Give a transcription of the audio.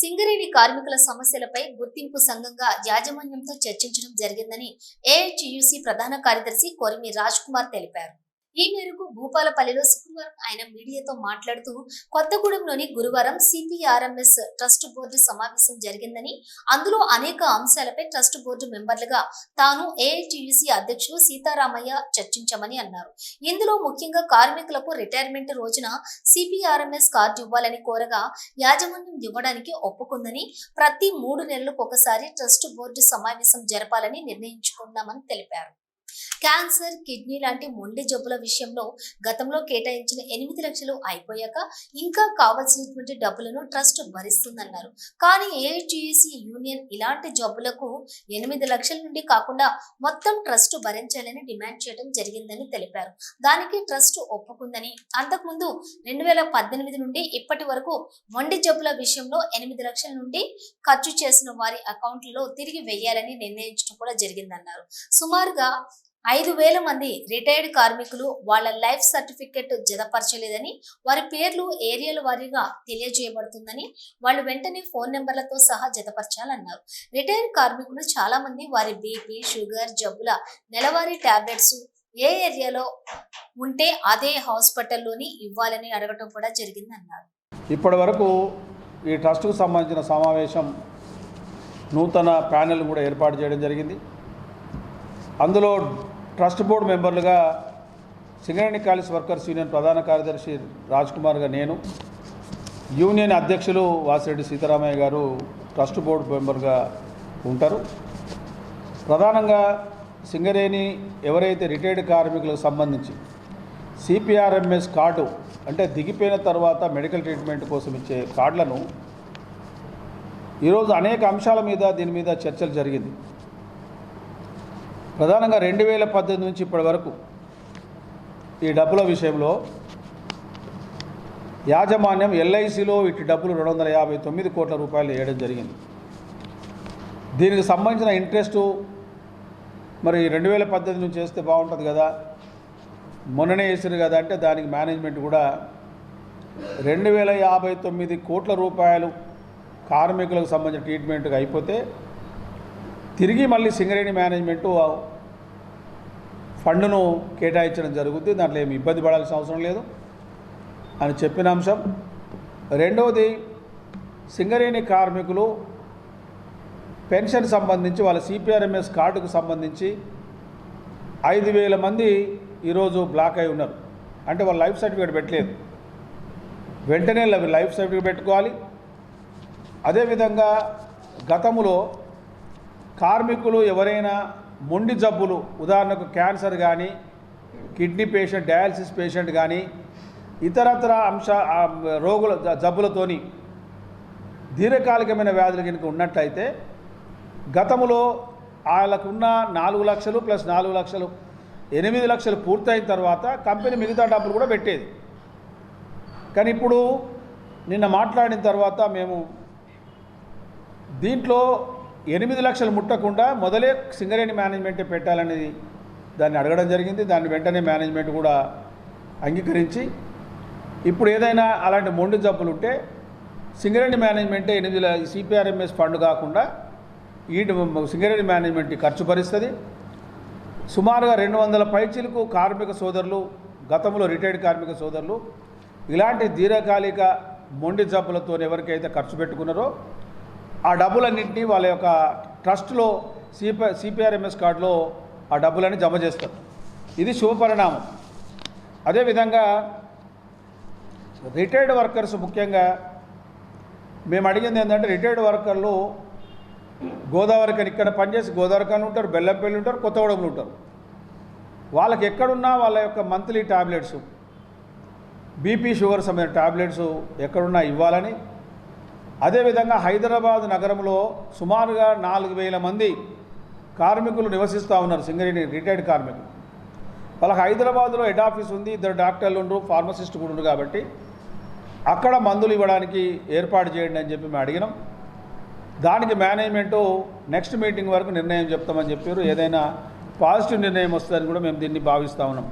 సింగరేణి కార్మికుల సమస్యలపై గుర్తింపు సంఘంగా యాజమాన్యంతో చర్చించడం జరిగిందని ఏహెచ్యుసి ప్రధాన కార్యదర్శి కొరిమి రాజ్ కుమార్ తెలిపారు. ఈ మేరకు భూపాలపల్లిలో శుక్రవారం ఆయన మీడియాతో మాట్లాడుతూ కొత్తగూడెంలోని గురువారం సిపిఆర్ఎంఎస్ ట్రస్ట్ బోర్డు సమావేశం జరిగిందని అందులో అనేక అంశాలపై ట్రస్ట్ బోర్డు మెంబర్లుగా తాను ఏఐటియుసి అధ్యక్షులు సీతారామయ్య చర్చించమని అన్నారు. ఇందులో ముఖ్యంగా కార్మికులకు రిటైర్మెంట్ రోజున సిపిఆర్ఎంఎస్ కార్డు ఇవ్వాలని కోరగా యాజమాన్యం ఇవ్వడానికి ఒప్పుకుందని ప్రతి మూడు నెలలకు ఒకసారి ట్రస్ట్ బోర్డు సమావేశం జరపాలని నిర్ణయించుకున్నామని తెలిపారు. క్యాన్సర్ కిడ్నీ లాంటి మొండి జబ్బుల విషయంలో గతంలో కేటాయించిన ఎనిమిది లక్షలు అయిపోయాక ఇంకా కావలసినటువంటి డబ్బులను ట్రస్ట్ భరిస్తుందన్నారు. కానీ ఏఐటియుసి యూనియన్ ఇలాంటి జబ్బులకు ఎనిమిది లక్షల నుండి కాకుండా మొత్తం ట్రస్ట్ భరించాలని డిమాండ్ చేయడం జరిగిందని తెలిపారు. దానికి ట్రస్ట్ ఒప్పుకుందని అంతకుముందు రెండు వేల పద్దెనిమిది నుండి ఇప్పటి వరకు మొండి జబ్బుల విషయంలో ఎనిమిది లక్షల నుండి ఖర్చు చేసిన వారి అకౌంట్లలో తిరిగి వెయ్యాలని నిర్ణయించడం కూడా జరిగిందన్నారు. సుమారుగా ఐదు వేల మంది రిటైర్డ్ కార్మికులు వాళ్ళ లైఫ్ సర్టిఫికెట్ జతపరచలేదని వారి పేర్లు ఏరియాల వారీగా తెలియజేయబడుతుందని వాళ్ళు వెంటనే ఫోన్ నెంబర్లతో సహా జతపరచాలన్నారు. రిటైర్డ్ కార్మికులు చాలా మంది వారి బీపీ షుగర్ జబ్బుల నెలవారీ టాబ్లెట్స్ ఏ ఏరియాలో ఉంటే అదే హాస్పిటల్లోని ఇవ్వాలని అడగటం కూడా జరిగిందన్నారు. ఇప్పటి వరకు ఈ ట్రస్ట్కు సంబంధించిన సమావేశం నూతన ప్యానెల్ కూడా ఏర్పాటు చేయడం జరిగింది. అందులో ట్రస్ట్ బోర్డు మెంబర్లుగా సింగరేణి కాలేజ్ వర్కర్స్ యూనియన్ ప్రధాన కార్యదర్శి రాజ్ కుమార్గా నేను యూనియన్ అధ్యక్షులు వాసిరెడ్డి సీతారామయ్య గారు ట్రస్ట్ బోర్డు మెంబర్గా ఉంటారు. ప్రధానంగా సింగరేణి ఎవరైతే రిటైర్డ్ కార్మికులకు సంబంధించి సిపిఆర్ఎంఎస్ కార్డు అంటే దిగిపోయిన తర్వాత మెడికల్ ట్రీట్మెంట్ కోసం ఇచ్చే కార్డులను ఈరోజు అనేక అంశాల మీద దీని మీద చర్చలు జరిగింది. ప్రధానంగా రెండు వేల పద్దెనిమిది నుంచి ఇప్పటి వరకు ఈ డబ్బుల విషయంలో యాజమాన్యం ఎల్ఐసిలో ఇటు డబ్బులు రెండు వందల యాభై తొమ్మిది కోట్ల రూపాయలు వేయడం జరిగింది. దీనికి సంబంధించిన ఇంట్రెస్టు మరి రెండు వేల పద్దెనిమిది నుంచి వేస్తే బాగుంటుంది కదా. మొన్ననే వేసారు కదా అంటే దానికి మేనేజ్మెంట్ కూడా రెండు వేల యాభై తొమ్మిది కోట్ల రూపాయలు కార్మికులకు సంబంధించిన ట్రీట్మెంట్కి అయిపోతే తిరిగి మళ్ళీ సింగరేణి మేనేజ్మెంటు ఫండ్ను కేటాయించడం జరుగుతుంది. దాంట్లో ఏమి ఇబ్బంది పడాల్సిన అవసరం లేదు అని చెప్పిన అంశం. రెండవది సింగరేణి కార్మికులు పెన్షన్ సంబంధించి వాళ్ళ సిపిఆర్ఎంఎస్ కార్డుకు సంబంధించి ఐదు వేల మంది ఈరోజు బ్లాక్ అయి ఉన్నారు. అంటే వాళ్ళు లైఫ్ సర్టిఫికేట్ పెట్టలేదు. వెంటనే లైఫ్ లైఫ్ సర్టిఫికేట్ పెట్టుకోవాలి. అదేవిధంగా గతములో కార్మికులు ఎవరైనా మొండి జబ్బులు ఉదాహరణకు క్యాన్సర్ కానీ కిడ్నీ పేషెంట్ డయాలసిస్ పేషెంట్ కానీ ఇతరతర అంశ రోగుల జ- జబ్బులతోని దీర్ఘకాలికమైన వ్యాధులు కనుక ఉన్నట్టయితే గతంలో వాళ్ళకున్న నాలుగు లక్షలు ప్లస్ నాలుగు లక్షలు ఎనిమిది లక్షలు పూర్తయిన తర్వాత కంపెనీ మిగతా డబ్బులు కూడా పెట్టేది. కానీ ఇప్పుడు నిన్న మాట్లాడిన తర్వాత మేము దీంట్లో ఎనిమిది లక్షలు ముట్టకుండా మొదలే సింగరేణి మేనేజ్మెంటే పెట్టాలనేది దాన్ని అడగడం జరిగింది. దాన్ని వెంటనే మేనేజ్మెంట్ కూడా అంగీకరించి ఇప్పుడు ఏదైనా అలాంటి మొండి జబ్బులు ఉంటే సింగరేణి మేనేజ్మెంటే ఎనిమిది సిపిఆర్ఎంఎస్ ఫండ్ కాకుండా ఈ సింగరేణి మేనేజ్మెంట్ ఖర్చు భరిస్తుంది. సుమారుగా రెండు వందల పైచీలకు కార్మిక సోదరులు గతంలో రిటైర్డ్ కార్మిక సోదరులు ఇలాంటి దీర్ఘకాలిక మొండి జబ్బులతో ఎవరికైతే ఖర్చు పెట్టుకున్నారో ఆ డబ్బులన్నింటినీ వాళ్ళ యొక్క ట్రస్ట్లో సిపి సిపిఆర్ఎంఎస్ కార్డులో ఆ డబ్బులన్నీ జమ చేస్తారు. ఇది శుభపరిణామం అదేవిధంగా రిటైర్డ్ వర్కర్స్ ముఖ్యంగా మేము అడిగింది ఏంటంటే రిటైర్డ్ వర్కర్లు గోదావరి కని ఇక్కడ పనిచేసి గోదావరి కానీ ఉంటారు బెల్లంపల్లి ఉంటారు కొత్తగూడెంలో ఉంటారు. వాళ్ళకి ఎక్కడున్నా వాళ్ళ యొక్క మంత్లీ టాబ్లెట్స్ బీపీ షుగర్ సంబంధించిన టాబ్లెట్స్ ఎక్కడున్నా ఇవ్వాలని అదేవిధంగా హైదరాబాద్ నగరంలో సుమారుగా నాలుగు వేల మంది కార్మికులు నివసిస్తూ ఉన్నారు. సింగరేణి రిటైర్డ్ కార్మికులు. వాళ్ళకి హైదరాబాద్లో హెడ్ ఆఫీస్ ఉంది ఇద్దరు డాక్టర్లు ఉండరు ఫార్మసిస్ట్ కూడా ఉండరు కాబట్టి అక్కడ మందులు ఇవ్వడానికి ఏర్పాటు చేయండి అని చెప్పి మేము అడిగినాం. దానికి మేనేజ్మెంటు నెక్స్ట్ మీటింగ్ వరకు నిర్ణయం చెప్తామని చెప్పారు. ఏదైనా పాజిటివ్ నిర్ణయం వస్తుందని కూడా మేము దీన్ని భావిస్తూ ఉన్నాం.